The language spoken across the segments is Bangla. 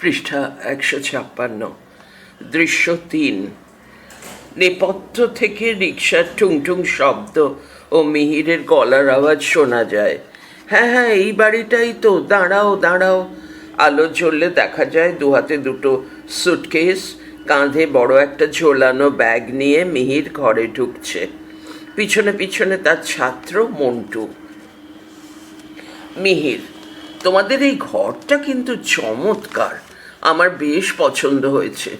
পৃষ্ঠা একশো ছাপ্পান্ন। দৃশ্য তিন। নেপথ্য থেকে রিক্সার টুংটুং শব্দ ও মিহিরের গলার আওয়াজ শোনা যায়। হ্যাঁ হ্যাঁ এই বাড়িটাই তো। দাঁড়াও দাঁড়াও। আলো জ্বললে দেখা যায় দু হাতে দুটো সুটকেস, কাঁধে বড় একটা ঝোলানো ব্যাগ নিয়ে মিহির ঘরে ঢুকছে। পিছনে পিছনে তার ছাত্র মন্টু। মিহির তোমাদের এই ঘরটা কিন্তু চমৎকার। আমার বেশ পছন্দ হয়েছে।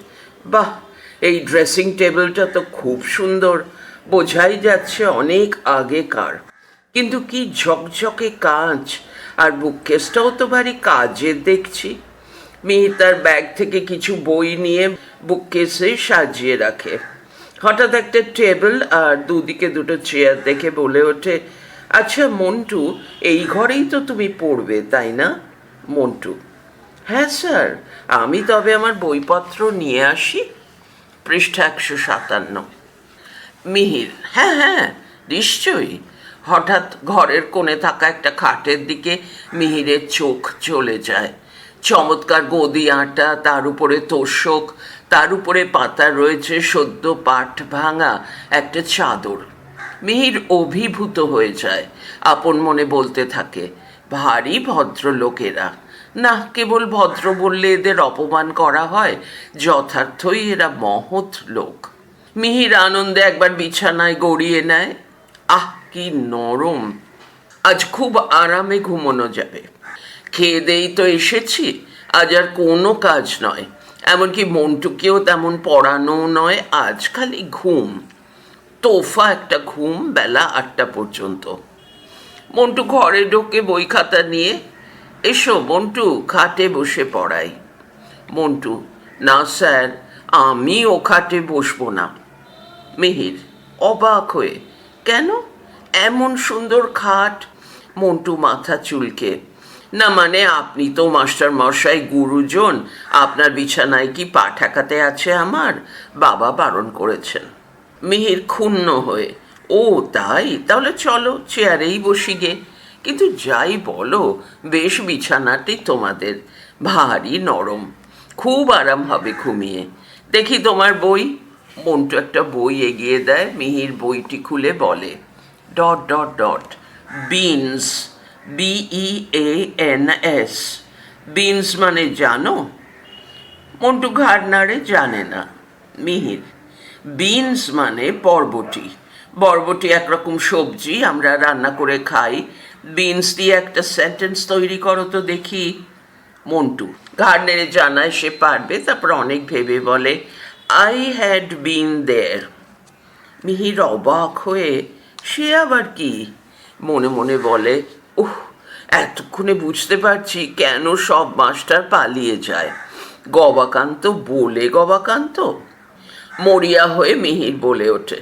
বাহ, এই ড্রেসিং টেবিলটা তো খুব সুন্দর। বোঝাই যাচ্ছে অনেক আগেকার। কিন্তু কি ঝকঝকে কাজ। আর বুককেসটাও তো ভারী কাজের দেখছি। মেয়ে তার ব্যাগ থেকে কিছু বই নিয়ে বুককেসে সাজিয়ে রাখে। হঠাৎ একটা টেবিল আর দুদিকে দুটো চেয়ার দেখে বলে ওঠে আচ্ছা মন্টু, এই ঘরেই তো তুমি পড়বে, তাই না? মন্টু হ্যাঁ স্যার, আমি তবে আমার বইপত্র নিয়ে আসি। পৃষ্ঠা একশো সাতান্ন। মিহির হ্যাঁ হ্যাঁ নিশ্চয়ই। হঠাৎ ঘরের কোণে থাকা একটা খাটের দিকে মিহিরের চোখ চলে যায়। চমৎকার গদি আটা, তার উপরে তোষক, তার উপরে পাতা রয়েছে সদ্য পাট ভাঙা একটা চাদর। মিহির অভিভূত হয়ে যায়। আপন মনে বলতে থাকে, ভারী ভদ্রলোকেরা। না কেবল ভদ্র বললে এদের অপমান করা হয়? যথার্থই এরা মহৎ লোক। মিহির আনন্দে একবার বিছানায় গড়িয়ে নেয়। আহ, কি নরম! আজ খুব আরামে ঘুমোনো যাবে। খেয়ে দেই তো এসেছি, আজ আর কোনো কাজ নয়। এমনকি মন্টুকেও তেমন পড়ানো নয়, আজ খালি ঘুম। তোফা একটা ঘুম বেলা আটটা পর্যন্ত। মন্টু ঘরে ঢোকে বই খাতা নিয়ে, এসো মন্টু, খাটে বসে পড়াই। মন্টু, না স্যার আমি ও খাটে বসবো না। মিহির অবাক হয়ে, কেন? এমন সুন্দর খাট? মন্টু মাথা চুলকে, না মানে আপনি তো মাস্টার মশাই গুরুজন, আপনার বিছানায় কি পা ঠেকাতে আছে আমার? বাবা বারণ করেছেন। মিহির ক্ষুণ্ণ হয়ে। ও, তাই? তাহলে চলো, চেয়ারেই বসি গে। কিন্তু যাই বলো, বেশ বিছানাটি তোমাদের। ভারী নরম। খুব আরাম হবে ঘুমিয়ে। দেখি তোমার বই। মন্টু একটা বই এগিয়ে দেয়, মিহির বইটি খুলে বলে। Dot dot dot. Beans. B E A N S beans মানে জানো? মন্টু ঘাড় নাড়ে, জানে না। মিহির। বিনস মানে বরবটি। বরবটি একরকম সবজি, আমরা রান্না করে খাই। বিনস দিয়ে একটা সেন্টেন্স তৈরি করো তো দেখি। মন্টু নেড়ে জানায় সে পারবে, তারপর অনেক ভেবে বলে I had been there Mihir অবাক হয়ে, সে আবার কি? মনে মনে বলে, উহ, এতক্ষণে বুঝতে পারছি কেন সব মাস্টার পালিয়ে যায়। গবাকান্ত বলে গবাকান্ত? মরিয়া হয়ে মিহির বলে ওঠে।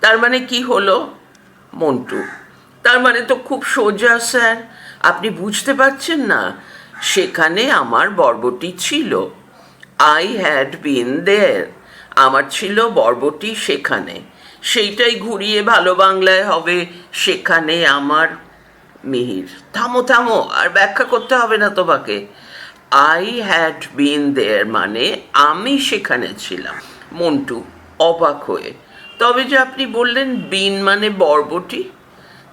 তার মানে কি হলো? মন্টু, তার মানে তো খুব সোজা, স্যার। আপনি বুঝতে পারছেন না? সেখানে আমার বর্বটি ছিল। আই হ্যাড বিন দেয়ার আমার ছিল বর্বটি সেখানে। সেইটাই ঘুরিয়ে ভালো বাংলায় হবে সেখানে আমার মিহির। থামো থামো, আর ব্যাখ্যা করতে হবে না তোমাকে। আই হ্যাড বিন দেয়ার মানে আমি সেখানে ছিলাম। মন্টু অবাক হয়ে। তবে যে আপনি বললেন বিন মানে বরবটি,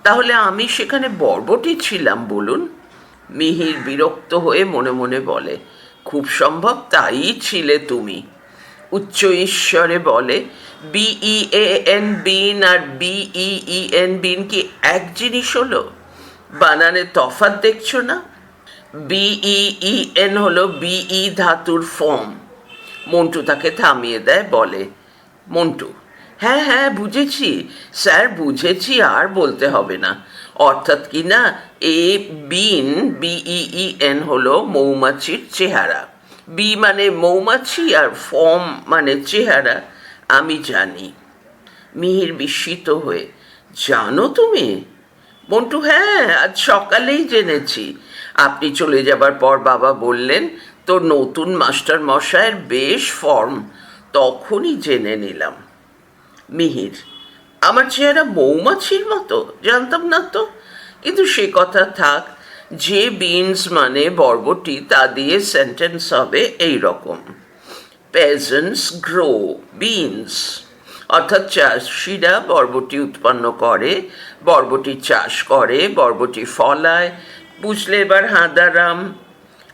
তাহলে আমি সেখানে বরবটি ছিলাম বলুন। মিহির বিরক্ত হয়ে মনে মনে বলে, খুব সম্ভব তাই ছিলে তুমি। উচ্চ ঈশ্বরে বলে বিই এন বিন আর বিই এন বিন কি এক জিনিস হলো? বানানের তফাৎ দেখছ না? বিই এন হলো বিই ধাতুর ফর্ম। মন্টু তাকে থামিয়ে দেয়, বলে, মন্টু হ্যাঁ হ্যাঁ বুঝেছি, স্যার, বুঝেছি, আর বলতে হবে না। অর্থাৎ কি না, এ, বিন বিই এন হলো মৌমাছির চেহারা। বি মানে মৌমাছি আর ফর্ম মানে চেহারা, আমি জানি। মিহির বিস্মিত হয়ে, জানো তুমি? মন্টু হ্যাঁ আজ সকালেই জেনেছি। আপনি চলে যাবার পর বাবা বললেন তোর নতুন মাস্টার মশায়ের বেশ ফর্ম তখনই জেনে নিলাম। মিহির, আমার চেহারা মৌমাছির মতো, জানতাম না তো? কিন্তু সে কথা থাক, যে বিনস মানে বরবটি, তা দিয়ে সেন্টেন্স হবে এই রকম পেজেন্টস গ্রো বিনস অর্থাৎ চাষিরা বরবটি উৎপন্ন করে, বরবটি চাষ করে, বরবটি ফলায় বুঝলে এবার হাঁদারাম।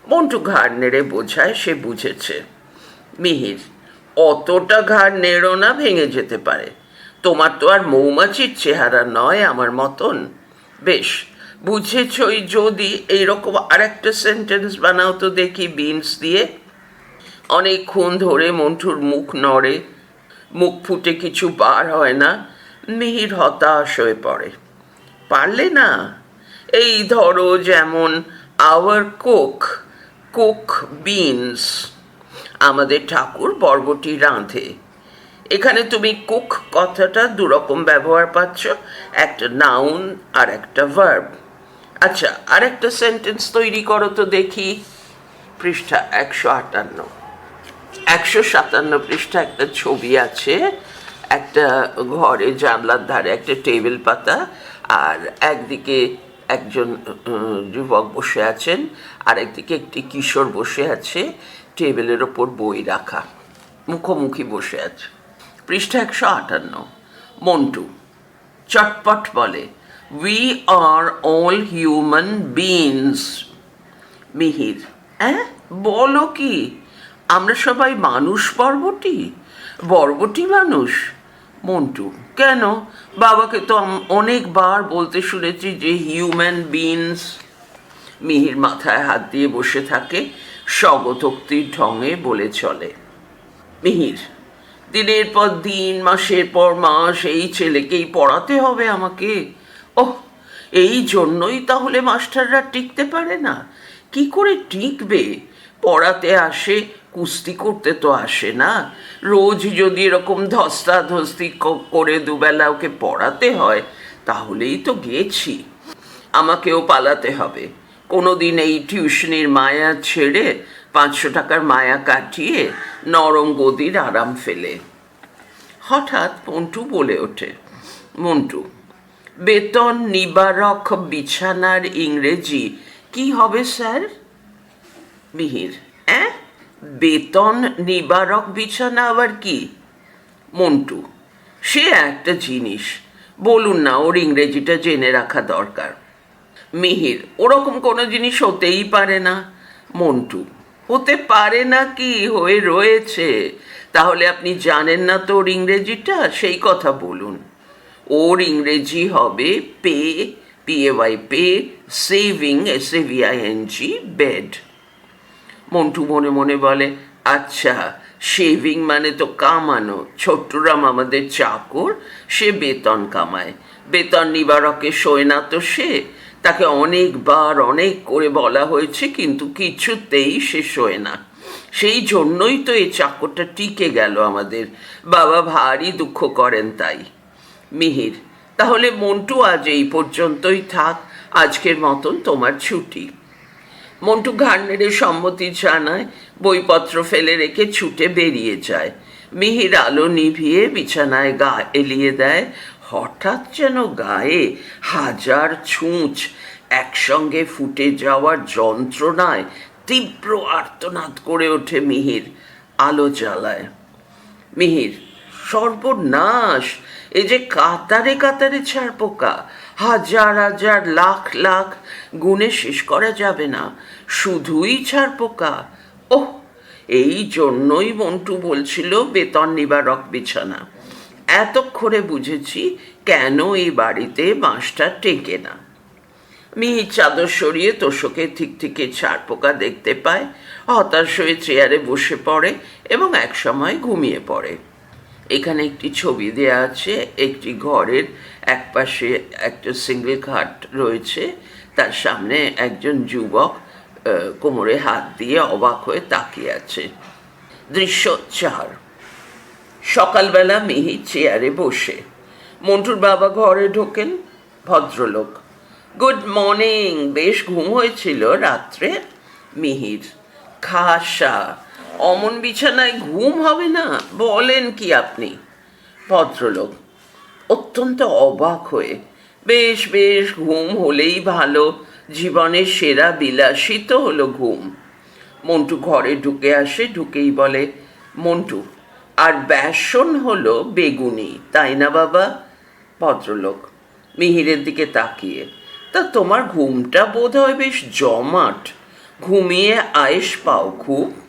মন্টু ঘাড় নেড়ে বোঝায়, সে বুঝেছে। মিহির, অতটা ঘাড় নেড়ো না, ভেঙে যেতে পারে। তোমার তো আর মৌমাছির চেহারা নয় আমার মতন। বেশ, বুঝেছই যদি এইরকম আরেকটা সেন্টেন্স বানাও তো দেখি বিনস দিয়ে। অনেকক্ষণ ধরে মন্টুর মুখ নড়ে, মুখ ফুটে কিছু বার হয় না। মিহির হতাশ হয়ে পড়ে। পারলে না? এই ধরো যেমন আওয়ার কোক কুক বিনস আমাদের ঠাকুর বরবটি রাঁধে। এখানে তুমি কুক কথাটা দুরকম ব্যবহার পাচ্ছ, একটা নাউন আর একটা ভার্ব আচ্ছা আর একটা সেন্টেন্স তৈরি করো তো দেখি। পৃষ্ঠা একশো আটান্ন। একশো সাতান্ন পৃষ্ঠা একটা ছবি আছে, একটা ঘরে জানলার ধারে একটা টেবিল পাতা, আর একদিকে একজন যুবক বসে আছেন আর একদিকে একটি কিশোর বসে আছে, টেবিলের ওপর বই রাখা, মুখোমুখি বসে আছে। পৃষ্ঠা একশো আটান্ন, মন্টু, চটপট বলে we are all human beings Mihir হ্যাঁ বলো কি? আমরা সবাই মানুষ, বরবটি? বর্বটি মানুষ? মন্টু। কেন? বাবাকে তো অনেকবার বলতে শুনেছি যে হিউম্যান বিনস মিহির মাথায় হাত দিয়ে বসে থাকে স্বগতোক্তির ঢঙে বলে চলে। মিহির, দিনের পর দিন, মাসের পর মাস, এই ছেলেকেই পড়াতে হবে আমাকে। ওহ, এই জন্যই তাহলে মাস্টাররা টিকতে পারে না। কি করে টিকবে? পড়াতে আসে, কুস্তি করতে তো আসে না। রোজ যদি এরকম ধস্তা ধস্তি করে দুবেলা ওকে পড়াতে হয়, তাহলেই তো গেছি। আমাকেও পালাতে হবে। কোনোদিন এই টিউশনির মায়া ছেড়ে পাঁচশো টাকার মায়া কাটিয়ে নরম গদির আরাম ফেলে। হঠাৎ মন্টু বলে ওঠে, মন্টু, বেতন নিবারক বিছানার ইংরেজি কি হবে, স্যার? মিহির হ্যাঁ বেতন নিবারক বিছানা আবার কি? মন্টু, সে একটা জিনিস। বলুন না, ওর ইংরেজিটা জেনে রাখা দরকার। মিহির, ওরকম কোনো জিনিস হতেই পারে না। মন্টু, হতে পারে না কি? হয়ে রয়েছে। তাহলে আপনি জানেন না তো ওর ইংরেজিটা? সেই কথা বলুন। ওর ইংরেজি হবে pay, P A Y, pay, saving, S A V N G, bed. Montu মনে মনে বলে আচ্ছা শেভিং মানে তো কামানো। ছোট্টরাম আমাদের চাকর, সে বেতন কামায়। বেতন নিবারকে শোয় না তো সে। তাকে অনেকবার অনেক করে বলা হয়েছে, কিন্তু কিছুতেই সে শোয় না। সেই জন্যই তো এই চাকরটা টিকে গেল আমাদের। বাবা ভারী দুঃখ করেন তাই। মিহির, তাহলে মন্টু আজ এই পর্যন্তই থাক। আজকের মতন তোমার ছুটি। মন্টু ঘাড় নেড়ে সম্মতি জানায়, বইপত্র ফেলে রেখে ছুটে বেরিয়ে যায়। মিহির আলো নিভিয়ে বিছানায় গা এলিয়ে দেয়, হঠাৎ যেন গায়ে হাজার ছুঁচ। একসঙ্গে ফুটে যাওয়ার যন্ত্রণায় তীব্র আর্তনাদ করে ওঠে মিহির। আলো জ্বালায়। মিহির, সর্বনাশ! এই যে কাতারে কাতারে ছাড় পোকা হাজার হাজার লাখ লাখ গুণে শেষ করা যাবে না। শুধুই ছাড় পোকা। ওহ, এই জন্যই মন্টু বলছিল বেতন নিবারক বিছানা। এতক্ষণে বুঝেছি কেন এই বাড়িতে বাঁশটা টেকে না। মিহির চাদর সরিয়ে তোষকে ঠিক থেকে ছাড় পোকা দেখতে পায়, হতাশ হয়ে চেয়ারে বসে পড়ে এবং একসময় ঘুমিয়ে পড়ে। এখানে একটি ছবি দেয়া আছে, একটি ঘরের একপাশে একটা সিঙ্গেল খাট রয়েছে। তার সামনে একজন যুবক কোমরে হাত দিয়ে অবাক হয়ে তাকিয়ে আছে। দৃশ্য চার সকালবেলা মিহি চেয়ারে বসে। মন্টুর বাবা ঘরে ঢোকেন ভদ্রলোক। গুড মর্নিং, বেশ ঘুম হয়েছিল রাত্রে। মিহির খাসা অমন বিছানায় ঘুম হবে না? বলেন কি আপনি? ভদ্রলোক, অত্যন্ত অবাক হয়ে, বেশ বেশ, ঘুম হলেই ভালো, জীবনের সেরা বিলাসিত হলো ঘুম। মন্টু ঘরে ঢুকে আসে, ঢুকেই বলে, মন্টু, আর ব্যাসন হলো বেগুনি, তাই না বাবা? ভদ্রলোক, মিহিরের দিকে তাকিয়ে, তা তোমার ঘুমটা বোধ হয় বেশ জমাট। ঘুমিয়ে আয়েস পাও, খুব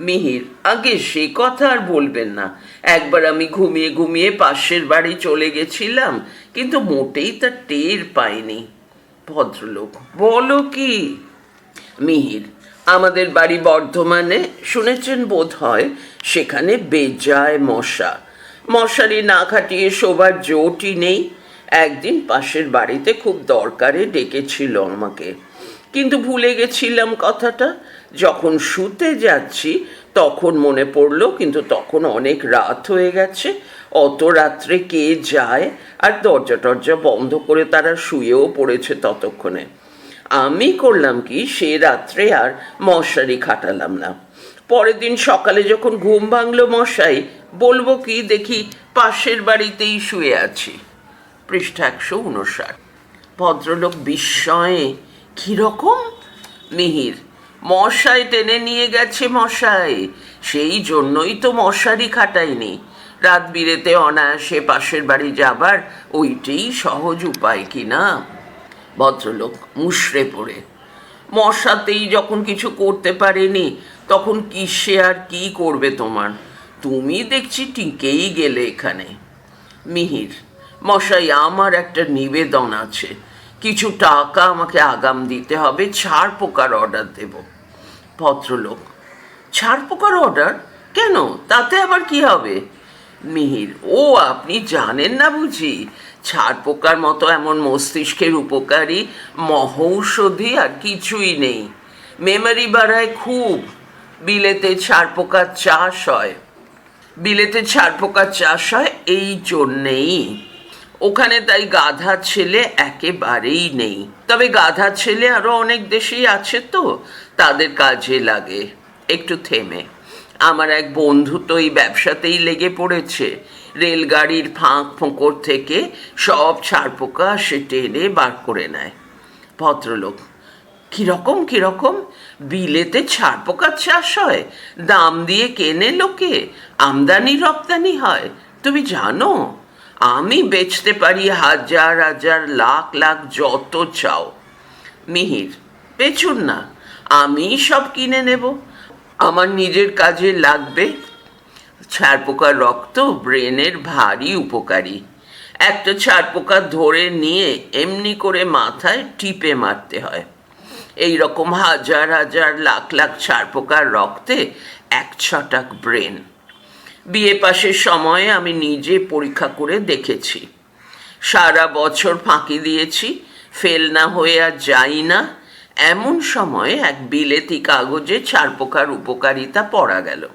মিহির, আগে সে কথা আর বলবেন না। একবার আমি ঘুমিয়ে ঘুমিয়ে পাশের বাড়ি চলে গেছিলাম, কিন্তু মোটেই তা টের পাইনি। ভদ্রলোক, বলো কি? মিহির, আমাদের বাড়ি বর্ধমানে শুনেছেন বোধ হয় সেখানে বেজায় মশা। মশারি না খাটিয়ে শোবার জোটই নেই। একদিন পাশের বাড়িতে খুব দরকারে ডেকেছিল আমাকে। কিন্তু ভুলে গেছিলাম কথাটা। যখন শুতে যাচ্ছি, তখন মনে পড়ল কিন্তু তখন অনেক রাত হয়ে গেছে। অত রাত্রে কে যায়? আর দরজা টরজা বন্ধ করে তারা শুয়েও পড়েছে ততক্ষণে। আমি করলাম কি? সে রাত্রে আর মশারি খাটালাম না। পরের দিন সকালে যখন ঘুম ভাঙলো মশাই, বলব কি দেখি পাশের বাড়িতেই শুয়ে আছি। পৃষ্ঠা একশো উনষাট। ভদ্রলোক বিস্ময়ে কীরকম? মিহির, মশাই টেনে নিয়ে গেছে মশাই। সেই জন্যই তো মশারি খাটাইনি রাত বিরেতে অনায়াসে পাশের বাড়ি যাবার ওইটাই সহজ উপায় কি না ভদ্রলোক মুশড়ে পড়ে। মশাতেই যখন কিছু করতে পারেনি, তখন কিসে আর কি করবে তোমার? তুমি দেখছি টিকেই গেলে এখানে। মিহির, মশাই, আমার একটা নিবেদন আছে। কিছু টাকা আমাকে আগাম দিতে হবে, ছাড় পোকার অর্ডার দেব। ভদ্রলোক, ছাড় পোকার অর্ডার কেন? তাতে আবার কি হবে? মিহির, ও আপনি জানেন না বুঝি? ছাড় পোকার মতো এমন মস্তিষ্কের উপকারী মহৌষধি আর কিছুই নেই। মেমারি বাড়ায় খুব। বিলেতে ছাড় পোকার চাষ হয়। বিলেতে ছাড় পোকার চাষ হয় এই জন্যেই। ওখানে তাই গাধা ছেলে একেবারেই নেই। তবে গাধা ছেলে আরও অনেক দেশেই আছে তো, তাদের কাজে লাগে। একটু থেমে। আমার এক বন্ধু তো এই ব্যবসাতেই লেগে পড়েছে। রেলগাড়ির ফাঁক ফোঁকর থেকে সব ছাড়পোকা সে টেনে বার করে নেয়। ভদ্রলোক, কীরকম কীরকম? বিলেতে ছাড় পোকার চাষ হয়? দাম দিয়ে কেনে লোকে? আমদানি রপ্তানি হয়? তুমি জানো? আমি বেচতে পারি হাজার হাজার, লাখ লাখ যত চাও। মিহির, বেচুন না, আমি সব কিনে নেব। আমার নিজের কাজে লাগবে। ছাড় পোকার রক্ত ব্রেনের ভারী উপকারী। একটা ছাড় পোকা ধরে নিয়ে এমনি করে মাথায় টিপে মারতে হয়। এই রকম হাজার হাজার, লাখ লাখ ছাড় পোকার রক্তে এক ছটাক ব্রেন। বিয়ে পাশের সময়ে আমি নিজে পরীক্ষা করে দেখেছি। সারা বছর ফাঁকি দিয়েছি, ফেল না হয়ে আর যাই না। এমন সময় এক বিলেতি কাগজে ছাড়পোকার উপকারিতা পড়া গেল।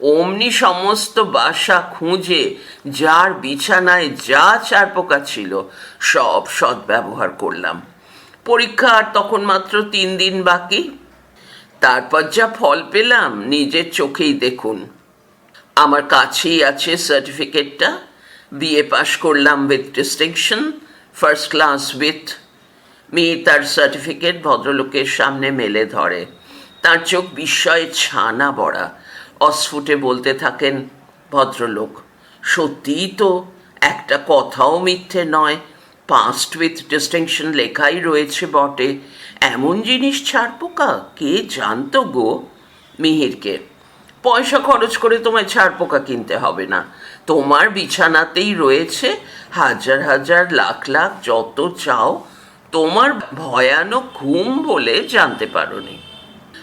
অমনি সমস্ত বাসা খুঁজে, যার বিছানায় যা চারপোকা ছিল, সব সদ্ব্যবহার করলাম। পরীক্ষা আর তখন মাত্র তিন দিন বাকি। তারপর যা ফল পেলাম, নিজের চোখেই দেখুন। আমার কাছেই আছে সার্টিফিকেটটা বিএ পাশ করলাম with distinction first class with মেয়ে তার সার্টিফিকেট ভদ্রলোকের সামনে মেলে ধরে। তার চোখ বিস্ময়ে ছানা বড়া অস্ফুটে বলতে থাকেন, ভদ্রলোক, সত্যিই তো একটা কথাও মিথ্যে নয়। পাস্ট উইথ ডিস্টিংশন লেখাই রয়েছে বটে। এমন জিনিস ছাড়পোকা কে জানতো গো? মিহিরকে। পয়সা খরচ করে তোমায় ছাড় পোকা কিনতে হবে না। তোমার বিছানাতেই রয়েছে হাজার হাজার, লাখ লাখ, যত চাও। তোমার ভয়ানক ঘুম বলে জানতে পারোনি।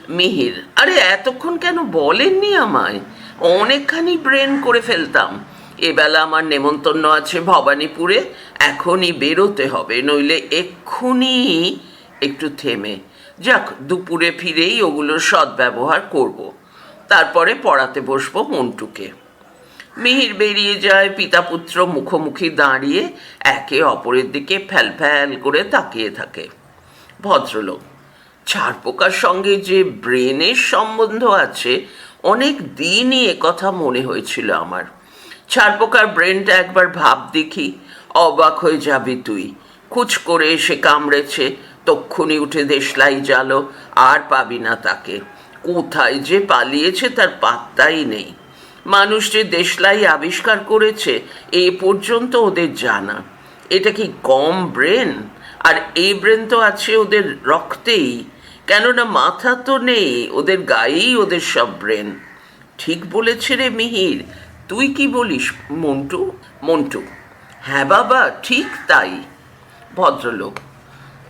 মিহির, আরে এতক্ষণ কেন বলেননি আমায়? অনেকখানি ব্রেন করে ফেলতাম। এবেলা আমার নেমন্তন্ন আছে ভবানীপুরে। এখনই বেরোতে হবে, নইলে এক্ষুনি একটু থেমে। যাক, দুপুরে ফিরেই ওগুলোর সদ্ব্যবহার করব। তারপরে পড়াতে বসবো মন্টুকে। মিহির বেরিয়ে যায় পিতা পুত্র মুখোমুখি দাঁড়িয়ে একে অপরের দিকে ফ্যাল ফ্যাল করে তাকিয়ে থাকে। ভদ্রলোক, ছাড়পোকার সঙ্গে যে ব্রেনের সম্বন্ধ আছে, অনেক দিনই কথা মনে হয়েছিল আমার। ছাড়পোকার ব্রেনটা একবার ভাব দেখি, অবাক হয়ে যাবি তুই। খুচ করে এসে কামড়েছে, তক্ষুনি উঠে দেশলাই জালো আর পাবি না তাকে। কোথায় যে পালিয়েছে তার পাত্তাই নেই। মানুষ যে দেশলাই আবিষ্কার করেছে, এ পর্যন্ত ওদের জানা। এটা কি কম ব্রেন? আর এই ব্রেন তো আছে ওদের রক্তেই। কেননা মাথা তো নেই, ওদের গায়েই ওদের সব ব্রেন। ঠিক বলেছে রে মিহির। তুই কি বলিস, মন্টু? মন্টু। হ্যাঁ বাবা, ঠিক তাই। ভদ্রলোক।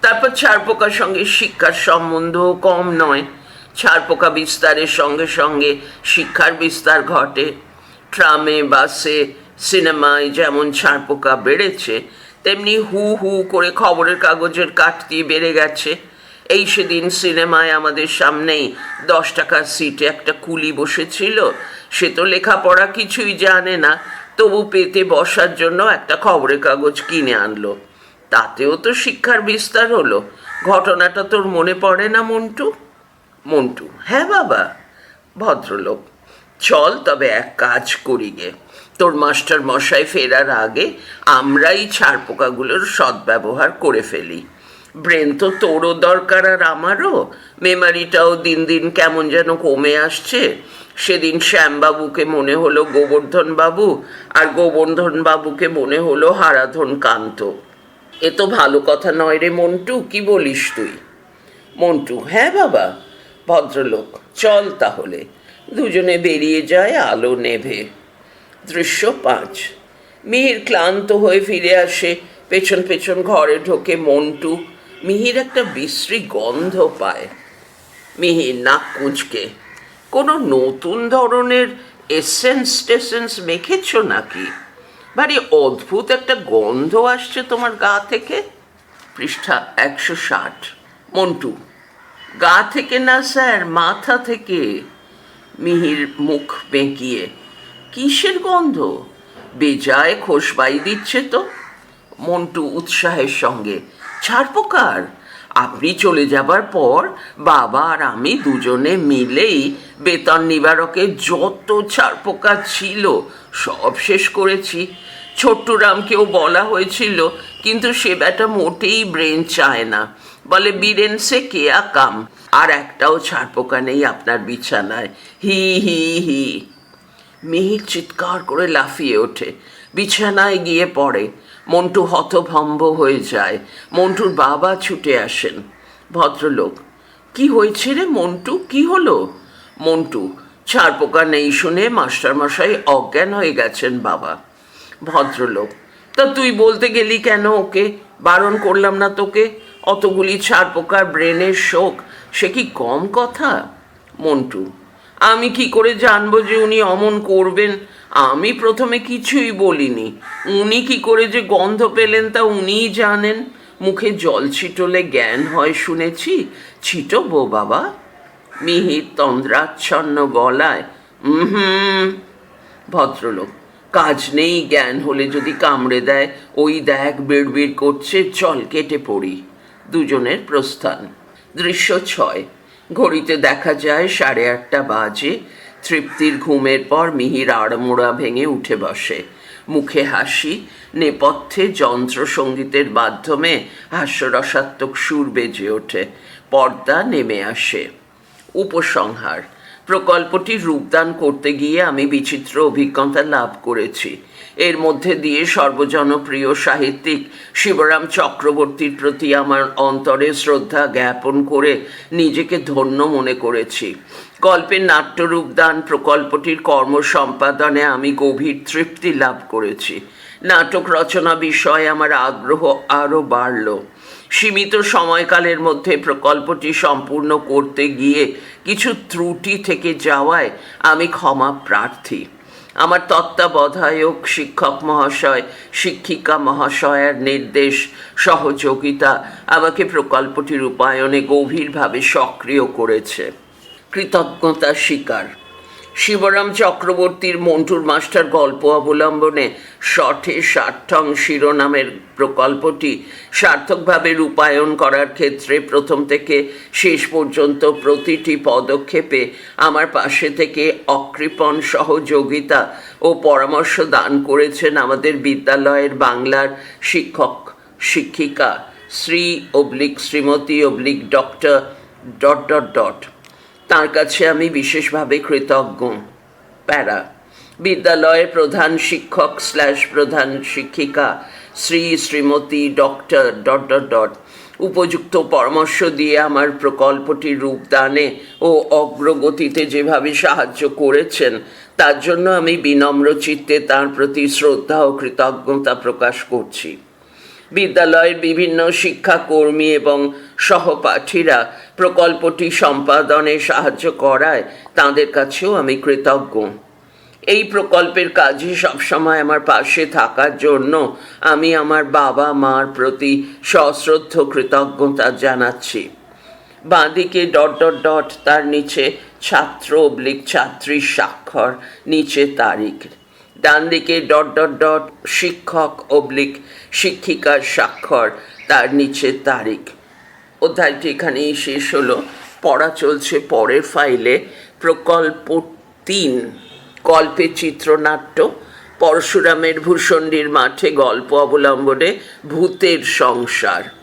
তারপর ছারপোকার সঙ্গে শিক্ষার সম্বন্ধ কম নয়। ছারপোকা বিস্তারের সঙ্গে সঙ্গে শিক্ষার বিস্তার ঘটে। ট্রামে, বাসে, সিনেমায় যেমন ছারপোকা বেড়েছে, তেমনি হু হু করে খবরের কাগজের কাটতি বেড়ে গেছে। এই সেদিন সিনেমায় আমাদের সামনেই দশ টাকার সিটে একটা কুলি বসেছিল। সে তো লেখাপড়া কিছুই জানে না, তবু পেতে বসার জন্য একটা খবরের কাগজ কিনে আনলো। তাতেও তো শিক্ষার বিস্তার হলো। ঘটনাটা তোর মনে পড়ে না, মন্টু? মন্টু। হ্যাঁ বাবা, ভদ্রলোক। চল তবে এক কাজ করি গে। তোর মাস্টার মশাই ফেরার আগে আমরাই ছাড় পোকাগুলোর সদ্ব্যবহার করে ফেলি। ব্রেন তো তোরও দরকার আর আমারও। মেমারিটাও দিন দিন কেমন যেন কমে আসছে। সেদিন শ্যামবাবুকে মনে হলো গোবর্ধন বাবু আর গোবর্ধন বাবুকে মনে হলো হারাধন কান্ত। এ তো ভালো কথা নয় রে মন্টু, কি বলিস তুই? মন্টু হ্যাঁ বাবা ভদ্রলোক, চল তাহলে। দুজনে বেরিয়ে যায়, আলো নেভে। দৃশ্য পাঁচ। মিহির ক্লান্ত হয়ে ফিরে আসে। পেছন পেছন ঘরে ঢোকে মন্টু। মিহির একটা বিশ্রী গন্ধ পায়। মিহির নাক কুঁচকে। কোনো নতুন ধরনের এসেন্স টেসেন্স মেখেছ নাকি? ভারী অদ্ভুত একটা গন্ধ আসছে তোমার গা থেকে। পৃষ্ঠা একশো ষাট। মন্টু গা থেকে না স্যার মাথা থেকে মিহির মুখ বেঁকিয়ে, কিসের গন্ধ? বেজায় খোসবাই দিচ্ছে তো। মন্টু উৎসাহের সঙ্গে ছাড়পোকার আপনি চলে যাবার পর বাবা আর আমি দুজনে মিলেই বেতন নিবারকে যত ছাড়পোকা ছিল, সব শেষ করেছি। ছোট্টরামকেও বলা হয়েছিল, কিন্তু সে ব্যাটা মোটেই ব্রেন চায় না। বলে বীরেন সে কেয়া কাম আর একটাও ছাড়পোকা নেই আপনার বিছানায়। হি হি হি। মিহির চিৎকার করে লাফিয়ে ওঠে। বিছানায় গিয়ে পড়ে। মন্টু হতভম্ব হয়ে যায়। মন্টুর বাবা ছুটে আসেন। ভদ্রলোক, কি হয়েছে রে মন্টু? কি হলো? মন্টু ছাড় পোকা নেই শুনে মাস্টারমশাই অজ্ঞান হয়ে গেছেন বাবা। ভদ্রলোক, তা তুই বলতে গেলি কেন ওকে? বারণ করলাম না তোকে? অতগুলি ছাড় পোকার ব্রেনের শোক, সে কি কম কথা? মন্টু, আমি কি করে জানব যে উনি অমন করবেন? আমি প্রথমে কিছুই বলিনি। উনি কি করে যে গন্ধ পেলেন তা উনিই জানেন। মুখে জল ছিটলে জ্ঞান হয় শুনেছি। ছিটবো বাবা। মিহির তন্দ্রাচ্ছন্ন গলায় হুম। ভদ্রলোক, কাজ নেই জ্ঞান হলে যদি কামড়ে দেয়, ওই দেখ বিড়বিড় করছে, চল কেটে পড়ি। দুজনের প্রস্থান। দৃশ্য ছয়। ঘড়িতে দেখা যায় সাড়ে আটটা বাজে। তৃপ্তির ঘুমের পর মিহির আড়মোড়া ভেঙে উঠে বসে। মুখে হাসি, নেপথ্যে যন্ত্রসঙ্গীতের মাধ্যমে হাস্যরসাত্মক সুর বেজে ওঠে। পর্দা নেমে আসে। উপসংহার। প্রকল্পটি রূপদান করতে গিয়ে আমি বিচিত্র অভিজ্ঞতা লাভ করেছি। এর মধ্যে দিয়ে সর্বজনপ্রিয় সাহিত্যিক শিবরাম চক্রবর্তীর প্রতি আমার অন্তরে শ্রদ্ধা জ্ঞাপন করে নিজেকে ধন্য মনে করেছি। গল্পের নাট্যরূপদান প্রকল্পটির কর্ম সম্পাদনে আমি গভীর তৃপ্তি লাভ করেছি। নাটক রচনা বিষয়ে আমার আগ্রহ আরও বাড়ল। সীমিত সময়কালের মধ্যে প্রকল্পটি সম্পূর্ণ করতে গিয়ে কিছু ত্রুটি থেকে যাওয়ায় আমি ক্ষমা প্রার্থী। আমার তত্ত্বাবধায়ক শিক্ষক মহাশয়, শিক্ষিকা মহাশয়ের নির্দেশ, সহযোগিতা আমাকে প্রকল্পটি রূপায়ণে গভীরভাবে সক্রিয় করেছে। কৃতজ্ঞতা স্বীকার শিবরাম চক্রবর্তীর মন্টুর মাস্টার গল্প অবলম্বনে শঠে সার্থং শিরোনামের প্রকল্পটি সার্থকভাবে রূপায়ণ করার ক্ষেত্রে প্রথম থেকে শেষ পর্যন্ত প্রতিটি পদক্ষেপে আমার পাশে থেকে অকৃপণ সহযোগিতা ও পরামর্শ দান করেছেন আমাদের বিদ্যালয়ের বাংলার শিক্ষক, শিক্ষিকা Shri oblique Shrimati oblique doctor dot dot dot. তার কাছে আমি বিশেষভাবে কৃতজ্ঞ। প্যারা, বিদ্যালয়ের প্রধান শিক্ষক স্ল্যাশ প্রধান শিক্ষিকা Shri Shrimati doctor dot dot dot উপযুক্ত পরামর্শ দিয়ে আমার প্রকল্পটির রূপদানে ও অগ্রগতিতে যেভাবে সাহায্য করেছেন, তার জন্য আমি বিনম্র চিত্তে তার প্রতি শ্রদ্ধা ও কৃতজ্ঞতা প্রকাশ করছি। বিদ্যালয়ের বিভিন্ন শিক্ষাকর্মী এবং সহপাঠীরা প্রকল্পটি সম্পাদনে সাহায্য করায় তাদের কাছেও আমি কৃতজ্ঞ। এই প্রকল্পের কাজে সবসময় আমার পাশে থাকার জন্য আমি আমার বাবা মার প্রতি সশ্রদ্ধ কৃতজ্ঞতা জানাচ্ছি। বাঁদিকে ডট ডট ডট তার নিচে ছাত্র অবলিক ছাত্রীর স্বাক্ষর, নিচে তারিখ। ডান দিকে ডট ডট ডট শিক্ষক অবলিক শিক্ষিকার স্বাক্ষর, তার নিচে তারিখ। অধ্যায়টি এখানেই শেষ হলো। পড়া চলছে পরের ফাইলে। প্রকল্প তিন গল্পের চিত্রনাট্য। পরশুরামের ভূষণ্ডীর মাঠে গল্প অবলম্বনে ভূতের সংসার।